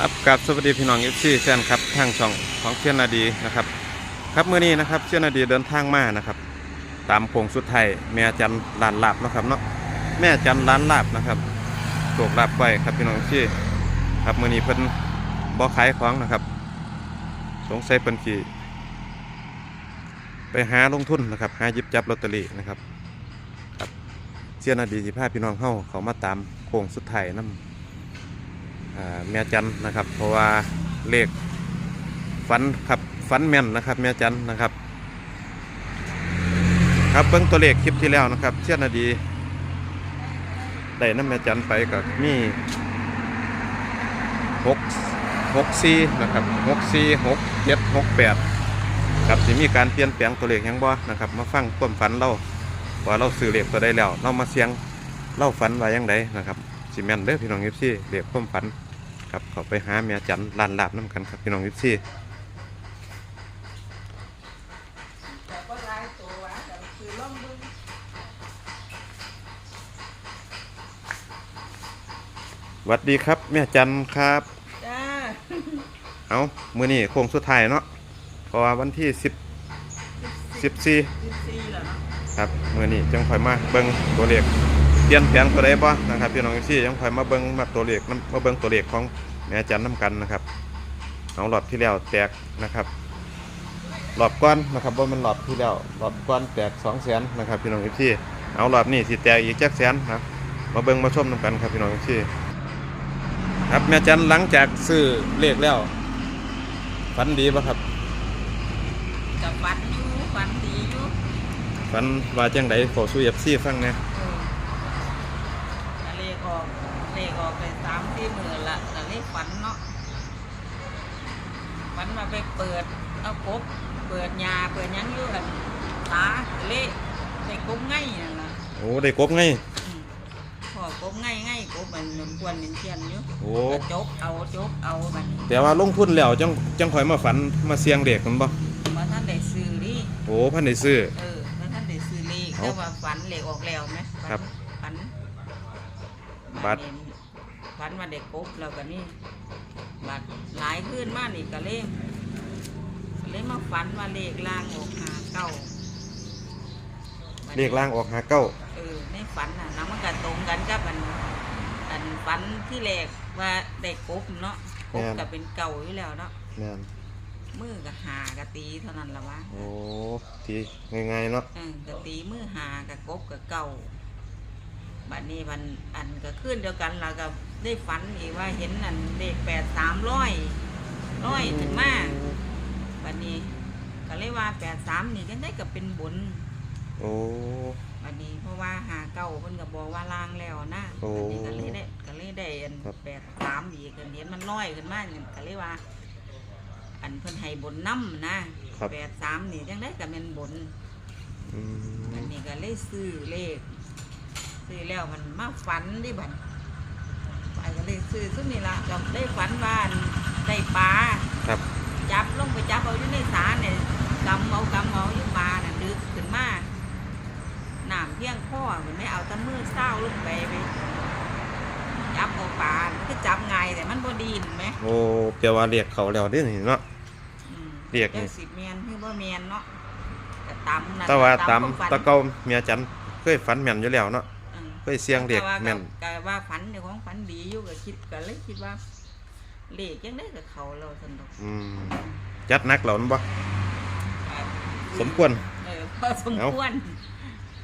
ครับกับสวัสดีพี่น้องเอฟซีแฟนครับทางช่องของเชียนนาดีนะครับครับเมื้อนี้นะครับเชียนนาดีเดินทางมานะครับ ตามโค้งสุดท้ายแม่จันลานลาบนะครับเนาะแม่จันลานลาบนะครับโชคลาบไว้ครับพี่น้องที่ครับเมื้อนี้เพิ่นบ่ขายของนะครับ สงสัยเพิ่นสิไปหาลงทุนนะครับหายิบจับลอตเตอรี่นะครับครับเชียนนาดีสิพาพี่น้องเฮาเขามาตามโค้งสุดท้ายนํอ่ แม่จันนะครับ เพราะว่าเลขฟันครับฟันแม่นนะครับ แม่จันนะครับ ครับเบิ้งตัวเลขคลิปที่แล้วนะครับ เชื่อนาดีได้น้ำแม่จันไปกับมีหกหกสี่นะครับหกสี่หกเจ็ดหกแปดครับสิมีการเปลี่ยนแปลงตัวเลขยังบ่นะครับ มาฟังความฝันเราว่าเราซื้อเลขตัวใดแล้ว เรามาเสียงเล่าฝันว่ายังไงนะครับสิแมนเด้อพี่น้องเอฟซีเลขความฝัน ครับเขาไปหาแม่จันลานลาบน้ำกันครับพี่น้องวิซี่แต่ก็หลายตัววะแต่คือล่องบึงสวัสดีครับแม่จันครับ จ้า เอามือนี่โค้งสุดท้ายเนาะเพราะว่าวันที่สิบสิบสี่สิบสี่แล้วเนาะครับมือนี่จังคอยมาเบิ้งตัวเลข เปลี่ยนแปลงตัวใดบ่นะครับพี่น้องวิซี่ยังคอยมาเบิ้งมาตัวเลขนำมาเบิ้งตัวเลขของแม่จันน้ำกันนะครับเอาหลอดที่แล้วแตกนะครับหลอดก้อนนะครับว่ามันหลอดที่แล้วหลอดก้อนแตกสองแสนนะครับพี่น้องวิซี่เอาหลอดนี่สิแตกอีกจักแสนครับมาเบิ่งมาชมน้ำกันครับพี่น้องที่ครับแม่จันหลังจากซื้อเลขแล้วฝันดีป่ะครับกับฝันอยู่ฝันดีอยู่ฝันว่าจังไดขอสู้เอฟซีฟังแหนะเออแต่เลขออกเลขออกไปสามสี่หมื่นละแต่เลขฝันเนาะฝันมาไปเปิดเอากบเปิดยาเปิดหยังอยู่กันตาเลขไปกบง่ายนั่นล่ะโอ้ได้กบไงอืมพอกบง่ายง่ายกบมันมันควรเป็นเทียนอยู่โอ้ ก็จกเอาจกเอาบัดนี้แต่ว่าลงทุนแล้วจังจังคอยมาฝันมาเสียงเด็กมันบ่มาท่านได้ซื้อดิโอ้พันได้ซื้อ เออมาท่านได้ซื้อเลขเอ้าแต่ว่าฝันเลขออกแล้วไหมฝันครับฝัน บัดดนี้ฝันว่าเด็กกบแล้วก็นี่บัดหลายขึ้นมากนี่ก็เลยก็เลยมาฝันว่าเลขล่างออกหาเก้าเลขล่างออกหาเก้าเออในฝันน่ะน้ำมันก็ตรงกันกับมันอันฝันที่แรกว่าเด็กกบเนาะกบก็เป็นเก่าอยู่แล้วเนาะแม่นมือก็หากะตีเท่านั้นละวะโอ้ทีง่ายๆเนาะเออกะตีมือหากะกบกะเก่า นี้มันอันก็ขึ้นเดียวกันแล้วก็ได้ฝันอีกว่าเห็นอันเลขแปดสามร้อยร้อยถึงมาบัดนี้ ก็เลยว่าแปดสามนี่ก็ได้กับเป็นบุญโอ้บัดนี้เพราะว่าหาเก่าเพิ่นก็บอกว่าลางแล้วนะโอ้บัดนี้ก็เลยได้ก็เลยได้อันครับแปดสามอีกอันเห็นมันร้อยขึ้นมานี่ก็เลยว่า อันเพิ่นให้บุญน้ำนะครับแปดสามนี่จังได้กับเป็นบุญอือันมนี้ก็เลยซื้อเลข ซื้อแล้วมันมาฝันดิบันไปก็เลยซื้อซุมนี่ละก็ได้ฝันว่าอันได้ปลาครับ จับลงไปจับเอาอยู่ในสาเนี่ยกำเอากำเอาอยู่ปลาน่ะดึกขึ้นมาน้ำเพียงข้อเหมือนไม่เอาแตะมือเศร้าลงไปไปจับเอาปลามันก็จับง่ายแต่มันบ่ดีนไหมโอ้แปลว่าเรียกเขาแล้วเด้นี่เนาะอืมเรียกนี่จัสิบเมียนคือบ่เมียนเนาะก็ตำนั่นแต่ว่าตามควฝันตะเกาเมียจันเคยฝันแม่นอยู่แล้วเนาะ อืมเคยเสียงเรียกแต่ว่าแม่นก็ว่าฝันเดี๋ยวของฝันดีอยู่ก็คิดก็เลยคิดว่าเลขยังได้กับเขาเราสนุกอืมจัดหนักเหล่านั้นบ่สมควรเออพอสมควร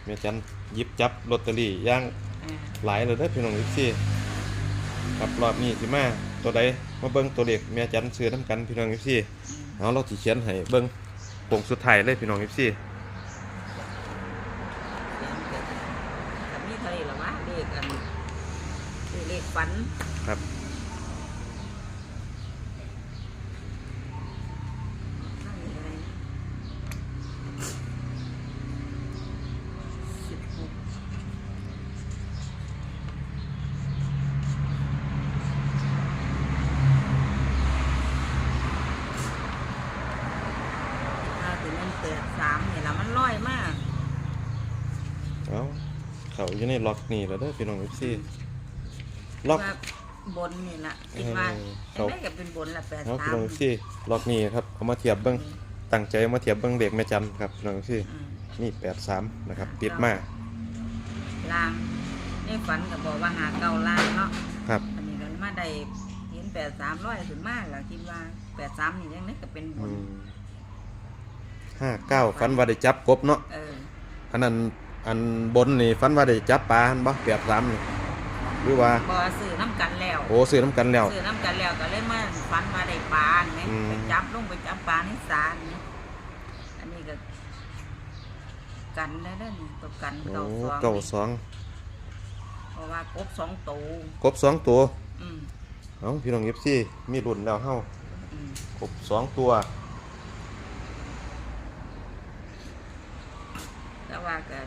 แม่จันหยิบจับลอตเตอรี่อย่างเออหลายเลยเด้อพี่น้องทุกที่ครับรอบนี้สิมาตัวใดมาเบิ่งตัวเลขแม่จันซื้อน้ำกันพี่น้องทุกที่อืมเอาเราสิเขียนให้เบิ่งโป่งสุดท้ายเลยพี่น้องทุกที่ แต่มีเท่าไหร่หรอวะเลขอันเลข ฝันครับนั่นอะไรสิบหกถ้าถึงมันแปดสามเนี่ยละมันร้อยมาก เอาเขาอยู่ในล็อกนี่แล้วเด้อพี่น้องทุกที่ ล็อก ว่าบนนี่ล่ะคิดว่าเออจังได้ก็เป็นบนละแปดเอาสาพี่มน้องซี่รอบนี้ครับเอามาเทียบเบิ้งตั้งใจเอามาเทียบเบิ้งเด็กแม่จันครับพี่น้องซี่อืมนี่แปดสามนะครับติดมาลางนี่ฝันก็บอกว่าหาเก่าลางเนาะครับอันนี้ก็มาได้เห็นแปดสามร้อยถึงมากล่ะคิดว่าแปดสามนี่ยังได้ก็เป็นบนห้าเก้าฟันว่าได้จับกบเนาะเอออันนั้นอันบนนี่ฟันว่าได้จับปลาหั่นบ่แปดสามนี่ หรือว่าบอซื้อน้ำกันแล้วโอ้ซื้อน้ำกันแล้ว ซื้อน้ำกันแล้วก็เลยมาฝันมาได้ปลาเนี่ยอืม ไปจับลงไปจับปลาในสารเนี่ยอันนี้ก็กันได้เด้อนี่ตัวกันโอ้เก่าสองเก้าสองเพราะว่ากบสองตัวกบสองตัวอืมเอาพี่น้องยิบซี่มีรุ่นแล้วเฮาอืมกบสองตัว แต่ว่ากัน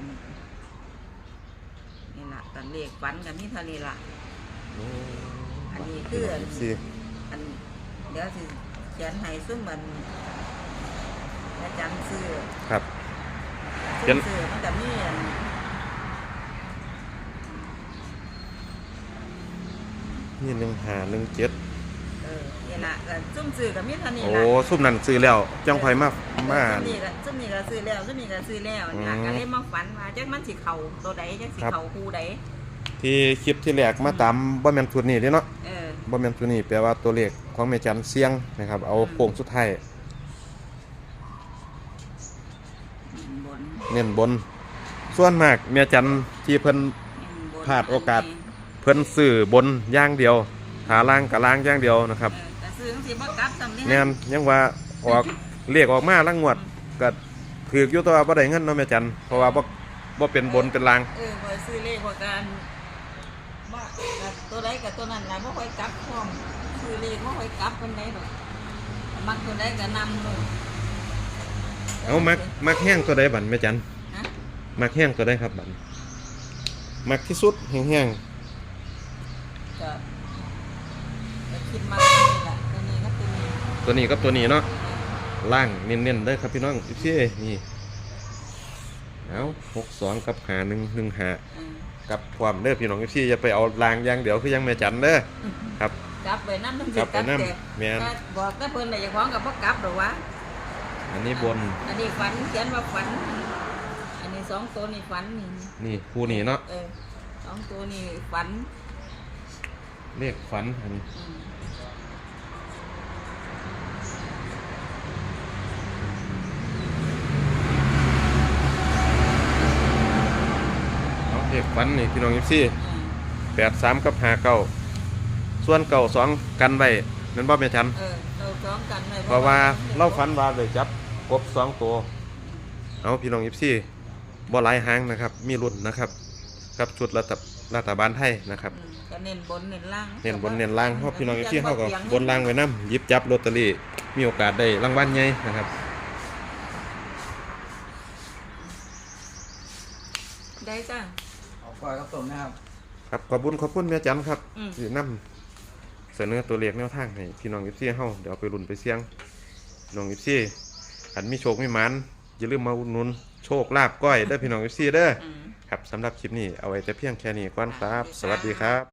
นี่ล่ะกันเลขฝันกันนี่เท่านี้ล่ะอันนี้คือยิบซี่อันเดี๋ยวสิเขียนให้ซึ่งมันอาจารย์ซื้อครับเขียนซื้อมันจะมีอันนี่หนึ่งหาหนึ่งเจ็ดเออนี่ล่ะก็ซุ่มซื้อกับมีเท่านี้โอ้ล่ะซุ่มนั่นซื้อแล้วจังไผมามา ซุ่มนี่ก็ซุ่มนี่ก็ซื้อแล้วซุ่มนี่ก็ซื้อแล้วนี่ล่ะอืมก็เลยมาฝันว่าจักมันสิเข้าตัวใดจักสิครับ เข้าคู่ใดที่คลิปที่แรกมาตามบ่แม่นชุดนี้เด้เนาะเออ บ่แม่นชุดนี้แปลว่าตัวเลขของแม่จันเสียงนะครับ เอาโค้งสุดท้ายบนเน้นบน ส่วนมากแม่จันที่เพิ่นบนพลาดโอกาส เพิ่นซื้อบนอย่างเดียว หาล่างกับล่างอย่างเดียวนะครับเออก็ซื้อจังสิบ่กลับซ้ำนี่แม่นยังว่าออกเรียกออกมาลังงวดก็ถือกอยู่แตัวาบ่ได้เงินเนาะแม่จันเพราะว่าบ่บ่เป็นบนเป็นล่างเออบ่ซื้อเลขว่าการบ่ก็ตัวใดกับตัวนั้นล่ะบ่ค่อยกลับพร้อมซื้อเลขบ่ค่อยกลับปานใดดอกมักตัวใดก็นำเลยเอามักมักแห้งตัวใดบัดแม่จันฮะมักแห้งตัวใดครับบัดมักที่สุดแห้งก็ก็ คิดมาตัวนี้แหละตัวนี้ก็ตัวนี้ๆตัวนี้กับตัวนี้เนาะล่างเน้นๆเด้อครับพี่น้องอีซี่นี่เอา62กับหา1 1หาอืมกับความเด้อพี่น้องอีซี่อย่าไปเอาล่างอย่างเดียวคือยังแม่จันเด้อครับกลับไปน้ำมันกลับไปนำแต่แม่นก็บอกถ้าเพิ่นได้เจ้าของก็บ่กลับดอกวะอันนี้บน อันนี้ฝันเขียนว่าฝัน อันนี้สองตัวนี่ฝันนี่นี่คู่นี้เนาะเออสองตัวนี่ฝันเลขฝันอันนี้ อืม เอาเลขฝันนี่พี่น้องอีซี่อืมแปดสามกับหาเก้าส่วนเก่าสองกันไว้นั่นบ่แม่นชันเออเราซ้อมกันเลยเพราะว่าเราฝันว่าได้จับกบสองตัวเอาพี่น้องยิปซี่บ่หลายหางนะครับ มีรุ่นนะครับ กับชุดรัฐรัฐบาลไทยนะครับอืมก็เน้นบนเน้นล่างเน้นบนเน้นล่างเพราะพี่น้องยิปซี่เขาก็บนล่างไว้นํหยิบจับลอตเตอรี่มีโอกาสได้รางวัลใหญ่นะครับได้จ้ะเอา ปล่อยกับผมนะครับ ครับขอบคุณขอบคุณแม่จันครับอืม ที่นํเสนอตัวเลขแนวทางให้พี่น้องยิปซี่เฮาเดี๋ยวเอาไปรุ่นไปเสี่ยงพี่น้องยิปซี่อันมีโชคมีหมันอย่าลืมมาอุดหนุนโชคลาภก้อยเด้อพี่น้องยิปซี่เด้ออืมครับสำหรับคลิปนี้เอาไว้แต่เพียงแค่นี้ก่อนครับ สวัสดีครับ